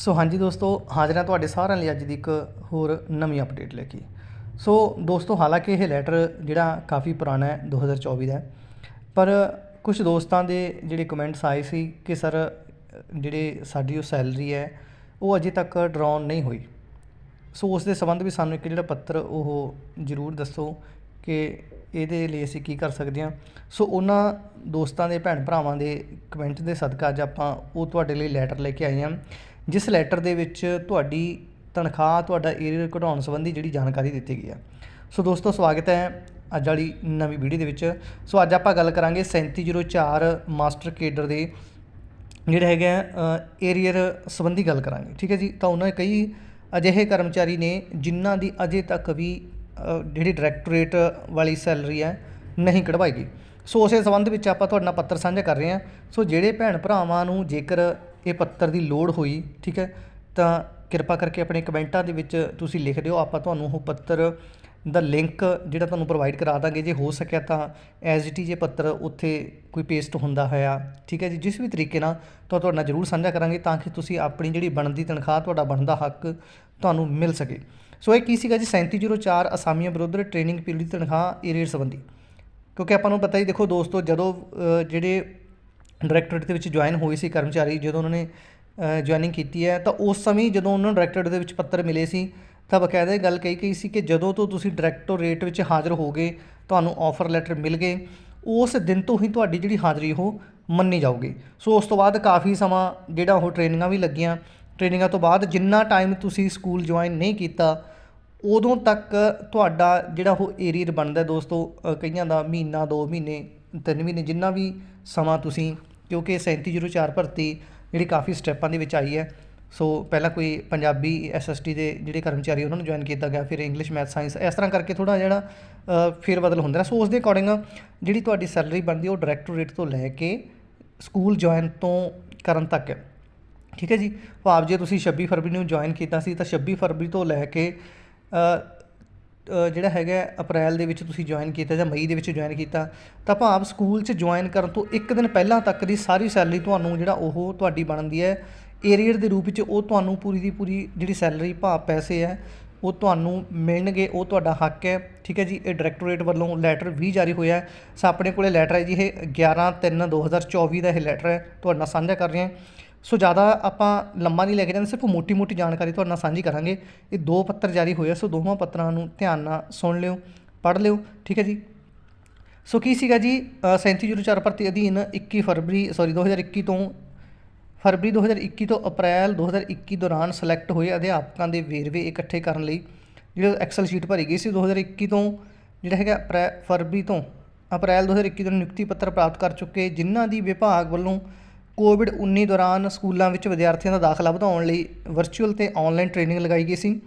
ਸੋ ਹਾਂਜੀ ਦੋਸਤੋ, ਹਾਜ਼ਰ ਹਾਂ ਤੁਹਾਡੇ ਸਾਰਿਆਂ ਲਈ ਅੱਜ ਦੀ ਇੱਕ ਹੋਰ ਨਵੀਂ ਅਪਡੇਟ ਲੈ ਕੇ। ਸੋ ਦੋਸਤੋ, ਹਾਲਾਂਕਿ ਇਹ ਲੈਟਰ ਜਿਹੜਾ ਕਾਫੀ ਪੁਰਾਣਾ ਹੈ 2024 ਦਾ ਪਰ ਕੁਝ ਦੋਸਤਾਂ ਦੇ ਜਿਹੜੇ ਕਮੈਂਟਸ ਆਏ ਸੀ ਕਿ ਸਰ, ਜਿਹੜੇ ਸਾਡੀ ਉਹ ਸੈਲਰੀ ਹੈ, ਉਹ ਅਜੇ ਤੱਕ ਡਰਾਉਨ ਨਹੀਂ ਹੋਈ। ਸੋ ਉਸ ਦੇ ਸੰਬੰਧ ਵੀ ਸਾਨੂੰ ਇੱਕ ਜਿਹੜਾ ਪੱਤਰ ਉਹ ਜ਼ਰੂਰ ਦੱਸੋ ਕਿ ਇਹਦੇ ਲਈ ਅਸੀਂ ਕੀ ਕਰ ਸਕਦੇ ਹਾਂ? ਸੋ ਉਹਨਾਂ ਦੋਸਤਾਂ ਦੇ, ਭੈਣ ਭਰਾਵਾਂ ਦੇ ਕਮੈਂਟ ਦੇ ਸਦਕਾ ਅੱਜ ਆਪਾਂ ਉਹ ਤੁਹਾਡੇ ਲਈ ਲੈਟਰ ਲੈ ਕੇ ਆਏ ਹਾਂ। ਜਿਸ ਲੈਟਰ ਦੇ ਵਿੱਚ ਤੁਹਾਡੀ ਤਨਖਾਹ, ਤੁਹਾਡਾ ਏਰੀਅਰ ਘਟਾਉਣ ਸੰਬੰਧੀ ਜਿਹੜੀ ਜਾਣਕਾਰੀ ਦਿੱਤੀ ਗਈ ਹੈ। ਸੋ ਦੋਸਤੋ, ਸਵਾਗਤ ਹੈ ਅੱਜ ਵਾਲੀ ਨਵੀਂ ਵੀਡੀਓ ਦੇ ਵਿੱਚ। ਸੋ ਅੱਜ ਆਪਾਂ ਗੱਲ ਕਰਾਂਗੇ 3704 ਮਾਸਟਰ ਕੇਡਰ ਦੇ ਜਿਹੜੇ ਹੈਗੇ ਆ ਏਰੀਅਰ ਸੰਬੰਧੀ ਗੱਲ ਕਰਾਂਗੇ। ਠੀਕ ਹੈ ਜੀ? ਤਾਂ ਉਹਨਾਂ ਕਈ ਅਜਿਹੇ ਕਰਮਚਾਰੀ ਨੇ ਜਿਨ੍ਹਾਂ ਦੀ ਅਜੇ ਤੱਕ ਵੀ ਜਿਹੜੀ ਡਾਇਰੈਕਟੋਰੇਟ ਵਾਲੀ ਸੈਲਰੀ ਹੈ, ਨਹੀਂ ਕਢਵਾਈ ਸੋ ਉਸੇ ਸੰਬੰਧ ਵਿੱਚ ਆਪਾਂ ਤੁਹਾਡੇ ਨਾਲ ਪੱਤਰ ਸਾਂਝਾ ਕਰ ਰਹੇ ਹਾਂ। ਸੋ ਜਿਹੜੇ ਭੈਣ ਭਰਾਵਾਂ ਨੂੰ ਜੇਕਰ ਇਹ ਪੱਤਰ ਦੀ ਲੋੜ ਹੋਈ, ਠੀਕ ਹੈ, ਤਾਂ ਕਿਰਪਾ ਕਰਕੇ ਆਪਣੇ ਕਮੈਂਟਾਂ ਦੇ ਵਿੱਚ ਤੁਸੀਂ ਲਿਖ ਦਿਓ। ਆਪਾਂ ਤੁਹਾਨੂੰ ਉਹ ਪੱਤਰ ਦਾ ਲਿੰਕ ਜਿਹੜਾ ਤੁਹਾਨੂੰ ਪ੍ਰੋਵਾਈਡ ਕਰਾ ਦਾਂਗੇ। ਜੇ ਹੋ ਸਕਿਆ ਤਾਂ ਐਜ਼ ਇਟ ਇਜ਼ ਇਹ ਪੱਤਰ ਉੱਥੇ ਕੋਈ ਪੇਸਟ ਹੁੰਦਾ ਹੋਇਆ, ਠੀਕ ਹੈ ਜੀ। ਜਿਸ ਵੀ ਤਰੀਕੇ ਨਾਲ ਤਾਂ ਤੁਹਾਡੇ ਨਾਲ ਜ਼ਰੂਰ ਸਾਂਝਾ ਕਰਾਂਗੇ ਤਾਂ ਕਿ ਤੁਸੀਂ ਆਪਣੀ ਜਿਹੜੀ ਬਣਦੀ ਤਨਖਾਹ, ਤੁਹਾਡਾ ਬਣਦਾ ਹੱਕ ਤੁਹਾਨੂੰ ਮਿਲ ਸਕੇ। ਸੋ ਇਹ ਕੀ ਸੀਗਾ ਜੀ? 3704 ਅਸਾਮੀਆਂ ਵਿਰੁੱਧ ਟ੍ਰੇਨਿੰਗ ਪੀਰੀਅਡ ਦੀ ਤਨਖਾਹ ਏਰੀਅਰ ਸੰਬੰਧੀ। ਕਿਉਂਕਿ ਆਪਾਂ ਨੂੰ ਪਤਾ ਹੀ, ਦੇਖੋ ਦੋਸਤੋ, ਜਦੋਂ ਜਿਹੜੇ ਡਾਇਰੈਕਟੋਰੇਟ ਦੇ ਵਿੱਚ ਜੁਆਇਨ ਹੋਏ ਸੀ ਕਰਮਚਾਰੀ, ਜਦੋਂ ਉਹਨਾਂ ਨੇ ਜੁਆਇਨਿੰਗ ਕੀਤੀ ਹੈ, ਤਾਂ ਉਸ ਸਮੇਂ ਜਦੋਂ ਉਹਨਾਂ ਨੂੰ ਡਾਇਰੈਕਟੋਰੇਟ ਦੇ ਵਿੱਚ ਪੱਤਰ ਮਿਲੇ ਸੀ, ਤਾਂ ਬਕਾਇਦਾ ਇਹ ਗੱਲ ਕਹੀ ਗਈ ਸੀ ਕਿ ਜਦੋਂ ਤੋਂ ਤੁਸੀਂ ਡਾਇਰੈਕਟੋਰੇਟ ਵਿੱਚ ਹਾਜ਼ਰ ਹੋਗੇ ਤੁਹਾਨੂੰ ਆਫਰ ਲੈਟਰ ਮਿਲ ਗਏ, ਉਸ ਦਿਨ ਤੋਂ ਹੀ ਤੁਹਾਡੀ ਜਿਹੜੀ ਹਾਜ਼ਰੀ ਉਹ ਮੰਨੀ ਜਾਊਗੀ। ਸੋ ਉਸ ਤੋਂ ਬਾਅਦ ਕਾਫੀ ਸਮਾਂ ਜਿਹੜਾ ਉਹ ਟ੍ਰੇਨਿੰਗਾਂ ਵੀ ਲੱਗੀਆਂ। ਟ੍ਰੇਨਿੰਗਾਂ ਤੋਂ ਬਾਅਦ ਜਿੰਨਾ ਟਾਈਮ ਤੁਸੀਂ ਸਕੂਲ ਜੁਆਇਨ ਨਹੀਂ ਕੀਤਾ ਉਦੋਂ ਤੱਕ ਤੁਹਾਡਾ ਜਿਹੜਾ ਉਹ ਏਰੀਅਰ ਬਣਦਾ ਦੋਸਤੋ ਕਈਆਂ ਦਾ ਮਹੀਨਾ 2 ਮਹੀਨੇ 3 ਮਹੀਨੇ ਜਿੰਨਾ ਵੀ ਸਮਾਂ ਤੁਸੀਂ ਕਿਉਂਕਿ 3704 ਭਰਤੀ ਜਿਹੜੀ ਕਾਫੀ ਸਟੈਪਾਂ ਦੇ ਵਿੱਚ ਆਈ ਹੈ। ਸੋ ਪਹਿਲਾਂ ਕੋਈ ਪੰਜਾਬੀ ਐਸਐਸਟੀ ਦੇ ਜਿਹੜੇ ਕਰਮਚਾਰੀ ਉਹਨਾਂ ਨੂੰ ਜੁਆਇਨ ਕੀਤਾ ਗਿਆ ਫਿਰ ਇੰਗਲਿਸ਼ ਮੈਥ ਸਾਇੰਸ ਇਸ ਤਰ੍ਹਾਂ ਕਰਕੇ ਥੋੜਾ ਜਿਹੜਾ ਅ, ਫੇਰ ਬਦਲ ਹੁੰਦਾ। ਸੋ ਉਸ ਦੇ ਅਕੋਰਡਿੰਗ ਜਿਹੜੀ ਤੁਹਾਡੀ ਸੈਲਰੀ ਬਣਦੀ ਹੈ ਉਹ ਡਾਇਰੈਕਟੋਰੇਟ ਤੋਂ ਲੈ ਕੇ ਸਕੂਲ ਜੁਆਇਨ ਤੋਂ ਕਰਨ ਤੱਕ ਠੀਕ ਹੈ ਜੀ? ਭਾਵ ਜੇ ਤੁਸੀਂ 26 ਫਰਵਰੀ ਨੂੰ ਜੁਆਇਨ ਕੀਤਾ ਸੀ ਤਾਂ 26 ਫਰਵਰੀ ਤੋਂ ਲੈ ਕੇ ਜਿਹੜਾ ਹੈਗਾ ਅਪ੍ਰੈਲ ਦੇ ਵਿੱਚ ਤੁਸੀਂ ਜੁਆਇਨ ਕੀਤਾ ਜਾਂ ਮਈ ਦੇ ਵਿੱਚ ਜੁਆਇਨ ਕੀਤਾ, ਤਾਂ ਭਾਵ ਸਕੂਲ 'ਚ ਜੁਆਇਨ ਕਰਨ ਤੋਂ ਇੱਕ ਦਿਨ ਪਹਿਲਾਂ ਤੱਕ ਦੀ ਸਾਰੀ ਸੈਲਰੀ ਤੁਹਾਨੂੰ ਜਿਹੜਾ ਉਹ ਤੁਹਾਡੀ ਬਣਦੀ ਹੈ ਏਰੀਅਰ ਦੇ ਰੂਪ ਵਿੱਚ ਉਹ ਤੁਹਾਨੂੰ ਪੂਰੀ ਦੀ ਪੂਰੀ ਜਿਹੜੀ ਸੈਲਰੀ ਭਾਵ ਪੈਸੇ ਹੈ, ਉਹ ਤੁਹਾਨੂੰ ਮਿਲਣਗੇ, ਉਹ ਤੁਹਾਡਾ ਹੱਕ ਹੈ, ਠੀਕ ਹੈ ਜੀ? ਇਹ ਡਾਇਰੈਕਟੋਰੇਟ ਵੱਲੋਂ ਲੈਟਰ ਵੀ ਜਾਰੀ ਹੋਇਆ ਹੈ। ਸੋ, ਆਪਣੇ ਕੋਲੇ ਲੈਟਰ ਹੈ ਜੀ, ਇਹ 11 3 2024 ਦਾ ਇਹ ਲੈਟਰ ਹੈ, ਤੁਹਾਡਾ ਸਾਂਝਾ ਕਰ ਰਹੇ ਹਾਂ। ਸੋ ਜ਼ਿਆਦਾ ਆਪਾਂ ਲੰਮਾ ਨਹੀਂ ਲੈ ਕੇ ਜਾਂਦੇ ਸਿਰਫ ਮੋਟੀ-ਮੋਟੀ ਜਾਣਕਾਰੀ ਤੁਹਾਡੇ ਨਾਲ ਸਾਂਝੀ ਕਰਾਂਗੇ। ਇਹ ਦੋ ਪੱਤਰ ਜਾਰੀ ਹੋਏ ਆ ਸੋ ਦੋਵਾਂ ਪੱਤਰਾਂ ਨੂੰ ਧਿਆਨ ਨਾਲ ਸੁਣ ਲਿਓ ਪੜ੍ਹ ਲਿਓ ਠੀਕ ਹੈ ਜੀ? ਸੋ ਕੀ ਸੀਗਾ ਜੀ? ਅ, 3704 ਭਰਤੀ ਅਧੀਨ 21 ਫਰਵਰੀ ਸੌਰੀ 2021 ਤੋਂ ਫਰਵਰੀ 2021 ਤੋਂ ਅਪ੍ਰੈਲ 2021 ਦੌਰਾਨ ਸਿਲੈਕਟ ਹੋਏ ਅਧਿਆਪਕਾਂ ਦੇ ਵੇਰਵੇ ਇਕੱਠੇ ਕਰਨ ਲਈ ਜਿਹੜਾ ਐਕਸਲ ਸ਼ੀਟ ਭਰੀ ਗਈ ਸੀ 2021 ਤੋਂ ਜਿਹੜਾ ਹੈਗਾ ਅਪ੍ਰੈ- ਫਰਵਰੀ ਤੋਂ ਅਪ੍ਰੈਲ 2021 ਤੋਂ ਨਿਯੁਕਤੀ ਪੱਤਰ ਪ੍ਰਾਪਤ ਕਰ ਚੁੱਕੇ ਜਿਨ੍ਹਾਂ ਦੀ ਵਿਭਾਗ ਵੱਲੋਂ ਕੋਵਿਡ 19 ਦੌਰਾਨ ਸਕੂਲਾਂ ਵਿੱਚ ਵਿਦਿਆਰਥੀਆਂ ਦਾ ਦਾਖਲਾ ਵਧਾਉਣ ਲਈ ਵਰਚੁਅਲ ਤੇ ਆਨਲਾਈਨ ਟ੍ਰੇਨਿੰਗ ਲਗਾਈ ਗਈ ਸੀ,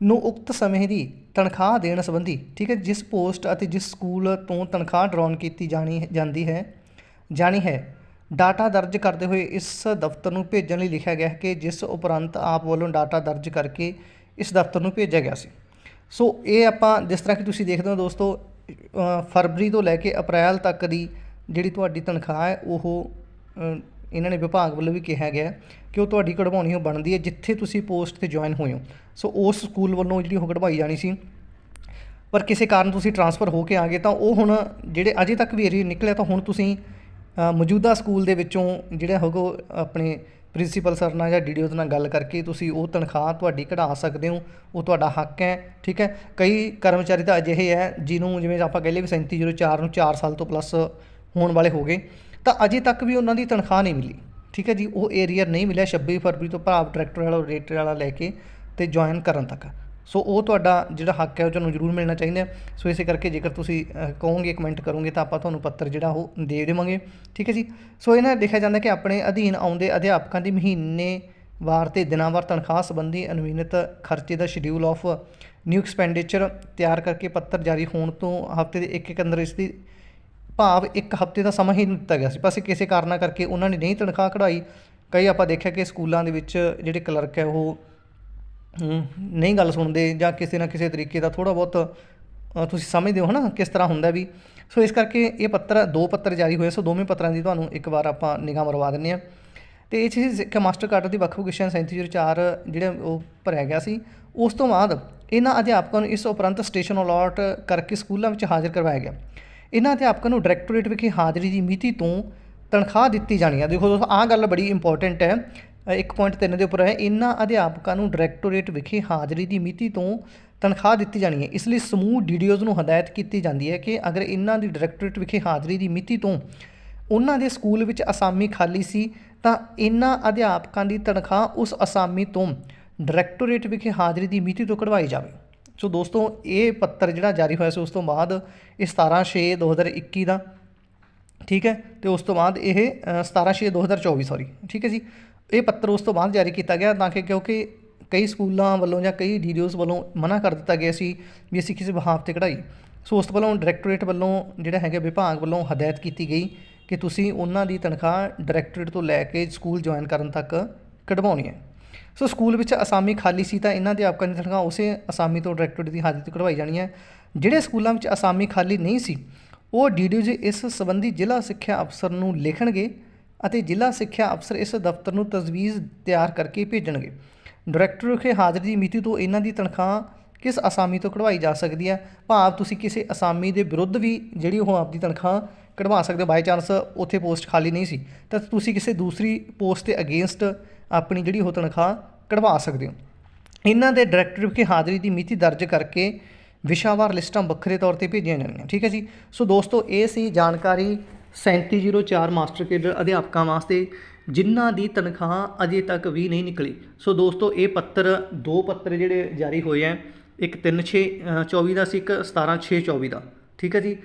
ਨੂੰ ਉਕਤ ਸਮੇਂ ਦੀ ਤਨਖਾਹ ਦੇਣ ਸੰਬੰਧੀ, ਠੀਕ ਹੈ, ਜਿਸ ਪੋਸਟ ਅਤੇ ਜਿਸ ਸਕੂਲ ਤੋਂ ਤਨਖਾਹ ਡਰਾਉਣ ਕੀਤੀ ਜਾਣੀ ਜਾਂਦੀ ਹੈ, ਜਾਣੀ ਹੈ ਡਾਟਾ ਦਰਜ ਕਰਦੇ ਹੋਏ ਇਸ ਦਫ਼ਤਰ ਨੂੰ ਭੇਜਣ ਲਈ ਲਿਖਿਆ ਗਿਆ ਹੈ ਕਿ ਜਿਸ ਉਪਰੰਤ ਆਪ ਵੱਲੋਂ ਡਾਟਾ ਦਰਜ ਕਰਕੇ ਇਸ ਦਫ਼ਤਰ ਨੂੰ ਭੇਜਿਆ ਗਿਆ ਸੀ। ਸੋ ਇਹ ਆਪਾਂ ਜਿਸ ਤਰ੍ਹਾਂ ਕਿ ਤੁਸੀਂ ਦੇਖਦੇ ਹੋ ਦੋਸਤੋ ਫਰਵਰੀ ਤੋਂ ਲੈ ਕੇ ਅਪ੍ਰੈਲ ਤੱਕ ਦੀ ਜਿਹੜੀ ਤੁਹਾਡੀ ਤਨਖਾਹ ਹੈ, ਉਹ ਇਹਨਾਂ ਨੇ ਵਿਭਾਗ ਵੱਲੋਂ ਵੀ ਕਿਹਾ ਗਿਆ ਕਿ ਉਹ ਤੁਹਾਡੀ ਕਢਵਾਉਣੀ ਉਹ ਬਣਦੀ ਹੈ ਜਿੱਥੇ ਤੁਸੀਂ ਪੋਸਟ ਤੇ ਜੁਆਇਨ ਹੋਏ ਹੋ। ਸੋ ਉਸ ਸਕੂਲ ਵੱਲੋਂ ਜਿਹੜੀ ਉਹ ਕਢਵਾਈ ਜਾਣੀ ਸੀ, ਪਰ ਕਿਸੇ ਕਾਰਨ ਤੁਸੀਂ ਟਰਾਂਸਫਰ ਹੋ ਕੇ ਆ ਗਏ ਤਾਂ ਉਹ ਹੁਣ ਜਿਹੜੇ ਅਜੇ ਤੱਕ ਵੀ ਏਰੀਆ ਨਿਕਲਿਆ ਤਾਂ ਹੁਣ ਤੁਸੀਂ ਮੌਜੂਦਾ ਸਕੂਲ ਦੇ ਵਿੱਚੋਂ ਜਿਹੜਾ ਹੋਗਾ ਉਹ ਆਪਣੇ ਪ੍ਰਿੰਸੀਪਲ ਸਰ ਨਾਲ ਜਾਂ ਡੀਡੀਓ ਨਾਲ ਗੱਲ ਕਰਕੇ ਤੁਸੀਂ ਉਹ ਤਨਖਾਹ ਤੁਹਾਡੀ ਕਢਾ ਸਕਦੇ ਹੋ, ਉਹ ਤੁਹਾਡਾ ਹੱਕ ਹੈ, ਠੀਕ ਹੈ? ਕਈ ਕਰਮਚਾਰੀ ਤਾਂ ਅਜਿਹੇ ਹੈ ਜਿਹਨੂੰ ਜਿਵੇਂ ਆਪਾਂ ਕਹਿ ਲਈਏ ਵੀ 3704 ਨੂੰ 4 ਸਾਲ ਤੋਂ ਪਲੱਸ ਹੋਣ ਵਾਲੇ ਹੋ ਗਏ। ਤਾਂ ਅਜੇ ਤੱਕ ਵੀ ਉਹਨਾਂ ਦੀ ਤਨਖਾਹ ਨਹੀਂ ਮਿਲੀ। ਠੀਕ ਹੈ ਜੀ, ਉਹ ਏਰੀਅਰ ਨਹੀਂ ਮਿਲਿਆ 26 ਫਰਵਰੀ ਤੋਂ ਭਾਵ ਡਾਇਰੈਕਟਰ ਵਾਲਾ, ਰੇਟਰ ਵਾਲਾ ਲੈ ਕੇ ਤੇ ਜੁਆਇਨ ਕਰਨ ਤੱਕ। ਸੋ ਉਹ ਤੁਹਾਡਾ ਜਿਹੜਾ ਹੱਕ ਹੈ, ਉਹ ਤੁਹਾਨੂੰ ਜ਼ਰੂਰ ਮਿਲਣਾ ਚਾਹੀਦਾ ਸੋ ਇਸੇ ਕਰਕੇ ਜੇਕਰ ਤੁਸੀਂ ਕਹੋਗੇ ਕਮੈਂਟ ਕਰੋਗੇ, ਤਾਂ ਆਪਾਂ ਤੁਹਾਨੂੰ ਪੱਤਰ ਜਿਹੜਾ ਉਹ ਦੇ ਦੇਵਾਂਗੇ। ਠੀਕ ਹੈ ਜੀ? ਸੋ ਇਹਨਾਂ ਲਿਖਿਆ ਜਾਂਦਾ ਕਿ ਆਪਣੇ ਅਧੀਨ ਆਉਂਦੇ ਅਧਿਆਪਕਾਂ ਦੀ ਮਹੀਨੇ ਵਾਰ ਤੇ ਦਿਨਾਵਾਰ ਤਨਖਾਹ ਸੰਬੰਧੀ ਅਨੁਮਾਨਿਤ ਖਰਚੇ ਦਾ ਸ਼ਡਿਊਲ ਆਫ ਨਿਊ ਐਕਸਪੈਂਡੀਚਰ ਤਿਆਰ ਕਰਕੇ ਪੱਤਰ ਜਾਰੀ ਹੋਣ ਤੋਂ ਹਫ਼ਤੇ ਦੇ ਇੱਕ ਇੱਕ ਅੰਦਰ ਇਸ ਦੀ ਭਾਵ ਇੱਕ ਹਫ਼ਤੇ ਦਾ ਸਮਾਂ ਹੀ ਦਿੱਤਾ ਗਿਆ ਸੀ। ਬਸ ਕਿਸੇ ਕਾਰਨਾਂ ਕਰਕੇ ਉਹਨਾਂ ਨੇ ਨਹੀਂ ਤਨਖਾਹ ਕਢਾਈ। ਕਈ ਆਪਾਂ ਦੇਖਿਆ ਕਿ ਸਕੂਲਾਂ ਦੇ ਵਿੱਚ ਜਿਹੜੇ ਕਲਰਕ ਹੈ ਉਹ ਨਹੀਂ ਗੱਲ ਸੁਣਦੇ ਜਾਂ ਕਿਸੇ ਨਾ ਕਿਸੇ ਤਰੀਕੇ ਦਾ ਥੋੜਾ ਬਹੁਤ ਤੁਸੀਂ ਸਮਝਦੇ ਹੋ ਨਾ ਕਿਸ ਤਰ੍ਹਾਂ ਹੁੰਦਾ ਵੀ। ਸੋ ਇਸ ਕਰਕੇ ਇਹ ਪੱਤਰ, ਦੋ ਪੱਤਰ ਜਾਰੀ ਹੋਏ ਸੋ ਦੋਵੇਂ ਪੱਤਰਾਂ ਦੀ ਤੁਹਾਨੂੰ ਇੱਕ ਵਾਰ ਆਪਾਂ ਨਿਗਾਹ ਮਰਵਾ ਦਿੰਨੇ ਆ ਤੇ ਇਹ ਚੀਜ਼ ਸਿੱਖਿਆ ਮਾਸਟਰ ਕਾਰਡ ਦੀ ਵੱਖ ਵੱਖ ਵਿਸ਼ਿਆਂ 3704 ਜਿਹੜਾ ਉਹ ਭਰਿਆ ਗਿਆ ਸੀ। ਉਸ ਤੋਂ ਬਾਅਦ ਇਹਨਾਂ ਅਧਿਆਪਕਾਂ ਨੂੰ ਇਸ ਉਪਰੰਤ ਸਟੇਸ਼ਨ ਅਲਾਟ ਕਰਕੇ ਸਕੂਲਾਂ ਵਿੱਚ ਹਾਜ਼ਰ ਕਰਵਾਇਆ ਗਿਆ। ਇਹਨਾਂ ਅਧਿਆਪਕਾਂ ਨੂੰ ਡਾਇਰੈਕਟੋਰੇਟ ਵਿਖੇ ਹਾਜ਼ਰੀ ਦੀ ਮਿਤੀ ਤੋਂ ਤਨਖਾਹ ਦਿੱਤੀ ਜਾਣੀ ਹੈ। ਦੇਖੋ ਦੋਸਤੋ ਆਹ ਗੱਲ ਬੜੀ ਇੰਪੋਰਟੈਂਟ ਹੈ। ਅ, 1.3 ਦੇ ਉੱਪਰ ਹੈ ਇਹਨਾਂ ਅਧਿਆਪਕਾਂ ਨੂੰ ਡਾਇਰੈਕਟੋਰੇਟ ਵਿਖੇ ਹਾਜ਼ਰੀ ਦੀ ਮਿਤੀ ਤੋਂ ਤਨਖਾਹ ਦਿੱਤੀ ਜਾਣੀ ਹੈ। ਇਸ ਲਈ ਸਮੂਹ ਡੀਡੀਓਜ਼ ਨੂੰ ਹਦਾਇਤ ਕੀਤੀ ਜਾਂਦੀ ਹੈ ਕਿ ਅਗਰ ਇਹਨਾਂ ਦੀ ਡਾਇਰੈਕਟੋਰੇਟ ਵਿਖੇ ਹਾਜ਼ਰੀ ਦੀ ਮਿਤੀ ਤੋਂ ਉਹਨਾਂ ਦੇ ਸਕੂਲ ਵਿੱਚ ਅਸਾਮੀ ਖਾਲੀ ਸੀ ਤਾਂ ਇਹਨਾਂ ਅਧਿਆਪਕਾਂ ਦੀ ਤਨਖਾਹ ਉਸ ਅਸਾਮੀ ਤੋਂ ਡਾਇਰੈਕਟੋਰੇਟ ਵਿਖੇ ਹਾਜ਼ਰੀ ਦੀ ਮਿਤੀ ਤੋਂ ਕਢਵਾਈ ਜਾਵੇ। ਸੋ ਦੋਸਤੋ ਇਹ ਪੱਤਰ ਜਿਹੜਾ ਜਾਰੀ ਹੋਇਆ ਸੀ ਉਸ ਤੋਂ ਬਾਅਦ ਇਹ 17 6 2021 ਦਾ ਠੀਕ ਹੈ? ਤੇ ਉਸ ਤੋਂ ਬਾਅਦ ਇਹ ਅ, 17 6 2024 ਸੌਰੀ ਠੀਕ ਹੈ ਜੀ? ਇਹ ਪੱਤਰ ਉਸ ਤੋਂ ਬਾਅਦ ਜਾਰੀ ਕੀਤਾ ਗਿਆ ਤਾਂ ਕਿ ਕਿਉਂਕਿ ਕਈ ਸਕੂਲਾਂ ਵੱਲੋਂ ਜਾਂ ਕਈ ਡੀਡੀਓਜ਼ ਵੱਲੋਂ ਮਨਾ ਕਰ ਦਿੱਤਾ ਗਿਆ ਸੀ ਵੀ ਅਸੀਂ ਕਿਸੇ ਬਹਾਵ ਤੇ ਕਢਾਈ। ਸੋ ਉਸ ਤੋਂ ਵੱਲੋਂ ਡਾਇਰੈਕਟੋਰੇਟ ਵੱਲੋਂ ਜਿਹੜਾ ਹੈਗਾ ਵਿਭਾਗ ਵੱਲੋਂ ਹਦਾਇਤ ਕੀਤੀ ਗਈ ਕਿ ਤੁਸੀਂ ਉਹਨਾਂ ਦੀ ਤਨਖਾਹ ਡਾਇਰੈਕਟੋਰੇਟ ਤੋਂ ਲੈ ਕੇ ਸਕੂਲ ਜੁਆਇਨ ਕਰਨ ਤੱਕ ਕਢਵਾਉਣੀ ਹੈ। ਸੋ ਸਕੂਲ ਵਿੱਚ ਅਸਾਮੀ ਖਾਲੀ ਸੀ ਤਾਂ ਇਹਨਾਂ ਦੇ ਆਪਕਾਂ ਦੀ ਤਨਖਾਹ ਉਸੇ ਅਸਾਮੀ ਤੋਂ ਡਾਇਰੈਕਟੋਰੇਟ ਦੀ ਹਾਜ਼ਰੀ ਤੋਂ ਕਢਵਾਈ ਜਾਣੀ ਹੈ। ਜਿਹੜੇ ਸਕੂਲਾਂ ਵਿੱਚ ਅਸਾਮੀ ਖਾਲੀ ਨਹੀਂ ਸੀ, ਉਹ ਡੀਡੀਓਜ਼ ਇਸ ਸੰਬੰਧੀ ਜ਼ਿਲ੍ਹਾ ਸਿੱਖਿਆ ਅਫਸਰ ਨੂੰ ਲਿਖਣਗੇ ਅਤੇ ਜ਼ਿਲ੍ਹਾ ਸਿੱਖਿਆ ਅਫਸਰ ਇਸ ਦਫ਼ਤਰ ਨੂੰ ਤਜਵੀਜ਼ ਤਿਆਰ ਕਰਕੇ ਭੇਜਣਗੇ। ਡਾਇਰੈਕਟਰ ਵਿਖੇ ਹਾਜ਼ਰੀ ਦੀ ਮਿਤੀ ਤੋਂ ਇਹਨਾਂ ਦੀ ਤਨਖਾਹ ਕਿਸ ਅਸਾਮੀ ਤੋਂ ਕਢਵਾਈ ਜਾ ਸਕਦੀ ਹੈ? ਭਾਵ ਤੁਸੀਂ ਕਿਸੇ ਅਸਾਮੀ ਦੇ ਵਿਰੁੱਧ ਵੀ ਜਿਹੜੀ ਉਹ ਆਪਦੀ ਤਨਖਾਹ ਕਢਵਾ ਸਕਦੇ ਹੋ। ਬਾਈ ਚਾਂਸ ਉੱਥੇ ਪੋਸਟ ਖਾਲੀ ਨਹੀਂ ਸੀ। ਤਾਂ ਤੁਸੀਂ ਕਿਸੇ ਦੂਸਰੀ ਪੋਸਟ ਦੇ ਅਗੇਂਸਟ ਆਪਣੀ ਜਿਹੜੀ ਉਹ ਤਨਖਾਹ ਕਢਵਾ ਸਕਦੇ ਹੋ। ਇਹਨਾਂ ਦੇ ਡਾਇਰੈਕਟਰ ਵਿਖੇ ਹਾਜ਼ਰੀ ਦੀ ਮਿਤੀ ਦਰਜ ਕਰਕੇ ਵਿਸ਼ਾਵਾਰ ਲਿਸਟਾਂ ਵੱਖਰੇ ਤੌਰ ਤੇ ਭੇਜੀਆਂ ਜਾਣਗੀਆਂ, ਠੀਕ ਹੈ ਜੀ? ਸੋ ਦੋਸਤੋ, ਇਹ ਸੀ ਜਾਣਕਾਰੀ 3704 ਮਾਸਟਰ ਕੇਡਰ ਅਧਿਆਪਕਾਂ ਵਾਸਤੇ, ਜਿਨ੍ਹਾਂ ਦੀ ਤਨਖਾਹ ਅਜੇ ਤੱਕ ਵੀ ਨਹੀਂ ਨਿਕਲੀ। ਸੋ ਦੋਸਤੋ, ਇਹ ਪੱਤਰ, ਦੋ ਪੱਤਰ ਜਿਹੜੇ ਜਾਰੀ ਹੋਏ ਆ ਇੱਕ 36 24 ਦਾ ਸੀ, ਇੱਕ 17 6 24 ਦਾ, ਠੀਕ ਹੈ ਜੀ?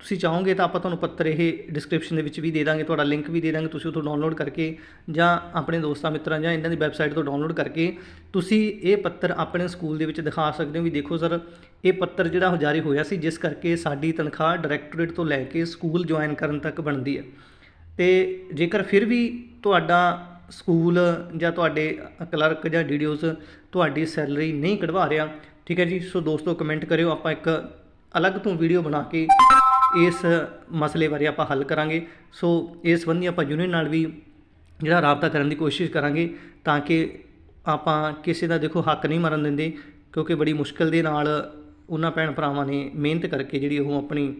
ਤੁਸੀਂ ਚਾਹੋਗੇ ਤਾਂ ਆਪਾਂ ਤੁਹਾਨੂੰ ਪੱਤਰ ਇਹ ਡਿਸਕ੍ਰਿਪਸ਼ਨ ਦੇ ਵਿੱਚ ਵੀ ਦੇ ਦਾਂਗੇ, ਤੁਹਾਡਾ ਲਿੰਕ ਵੀ ਦੇ ਦਾਂਗੇ, ਤੁਸੀਂ ਉੱਥੋਂ ਡਾਊਨਲੋਡ ਕਰਕੇ ਜਾਂ ਆਪਣੇ ਦੋਸਤਾਂ, ਮਿੱਤਰਾਂ ਜਾਂ ਇਹਨਾਂ ਦੀ ਵੈਬਸਾਈਟ ਤੋਂ ਡਾਊਨਲੋਡ ਕਰਕੇ ਤੁਸੀਂ ਇਹ ਪੱਤਰ ਆਪਣੇ ਸਕੂਲ ਦੇ ਵਿੱਚ ਦਿਖਾ ਸਕਦੇ ਹੋ ਵੀ ਦੇਖੋ ਸਰ ਇਹ ਪੱਤਰ ਜਿਹੜਾ ਉਹ ਜਾਰੀ ਹੋਇਆ ਸੀ, ਜਿਸ ਕਰਕੇ ਸਾਡੀ ਤਨਖਾਹ ਡਾਇਰੈਕਟੋਰੇਟ ਤੋਂ ਲੈ ਕੇ ਸਕੂਲ ਜੁਆਇਨ ਕਰਨ ਤੱਕ ਬਣਦੀ ਹੈ। ਤੇ ਜੇਕਰ ਫਿਰ ਵੀ ਤੁਹਾਡਾ ਸਕੂਲ ਜਾਂ ਤੁਹਾਡੇ ਕਲਰਕ ਜਾਂ ਡੀਡੀਓਜ਼ ਤੁਹਾਡੀ ਸੈਲਰੀ ਨਹੀਂ ਕਢਵਾ ਰਿਹਾ, ਠੀਕ ਹੈ ਜੀ? ਸੋ ਦੋਸਤੋ ਕਮੈਂਟ ਕਰਿਓ, ਆਪਾਂ ਇੱਕ ਅਲੱਗ ਤੋਂ ਵੀਡੀਓ ਬਣਾ ਕੇ ਇਸ ਮਸਲੇ ਬਾਰੇ ਆਪਾਂ ਹੱਲ ਕਰਾਂਗੇ। ਸੋ ਇਸ ਸੰਬੰਧੀ ਆਪਾਂ ਯੂਨੀਅਨ ਨਾਲ ਵੀ ਜਿਹੜਾ ਰਾਬਤਾ ਕਰਨ ਦੀ ਕੋਸ਼ਿਸ਼ ਕਰਾਂਗੇ ਤਾਂ ਕਿ ਆਪਾਂ ਕਿਸੇ ਦਾ ਦੇਖੋ ਹੱਕ ਨਹੀਂ ਮਰਨ ਦਿੰਦੇ, ਕਿਉਂਕਿ ਬੜੀ ਮੁਸ਼ਕਲ ਦੇ ਨਾਲ ਉਹਨਾਂ ਭੈਣ ਭਰਾਵਾਂ ਨੇ ਮਿਹਨਤ ਕਰਕੇ ਜਿਹੜੀ ਉਹ ਆਪਣੀ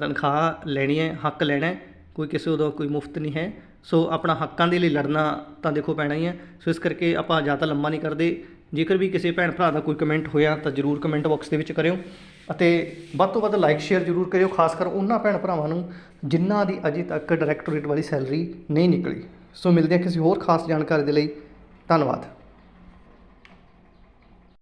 ਤਨਖਾਹ ਲੈਣੀ ਹੈ, ਹੱਕ ਲੈਣਾ ਕੋਈ ਕਿਸੇ ਦਾ ਕੋਈ ਮੁਫਤ ਨਹੀਂ ਹੈ। ਸੋ ਆਪਣਾ ਹੱਕਾਂ ਦੇ ਲਈ ਲੜਨਾ ਤਾਂ ਦੇਖੋ ਪੈਣਾ ਹੀ ਹੈ। ਸੋ ਇਸ ਕਰਕੇ ਆਪਾਂ ਜ਼ਿਆਦਾ ਲੰਮਾ ਨਹੀਂ ਕਰਦੇ। ਜੇਕਰ ਵੀ ਕਿਸੇ ਭੈਣ ਭਰਾ ਦਾ ਕੋਈ ਕਮੈਂਟ ਹੋਇਆ ਤਾਂ ਜਰੂਰ ਕਮੈਂਟ ਬਾਕਸ ਦੇ ਵਿੱਚ ਕਰਿਓ। ਅਤੇ ਵੱਧ ਤੋਂ ਵੱਧ ਲਾਈਕ ਸ਼ੇਅਰ ਜਰੂਰ ਕਰਿਓ, ਖਾਸ ਕਰ ਉਹਨਾਂ ਭੈਣ ਭਰਾਵਾਂ ਨੂੰ ਜਿਨ੍ਹਾਂ ਦੀ ਅਜੇ ਤੱਕ ਡਾਇਰੈਕਟੋਰੇਟ ਵਾਲੀ ਸੈਲਰੀ ਨਹੀਂ ਨਿਕਲੀ। ਸੋ ਮਿਲਦੇ ਹਾਂ ਕਿਸੇ ਹੋਰ ਖਾਸ ਜਾਣਕਾਰੀ ਦੇ ਲਈ। ਧੰਨਵਾਦ।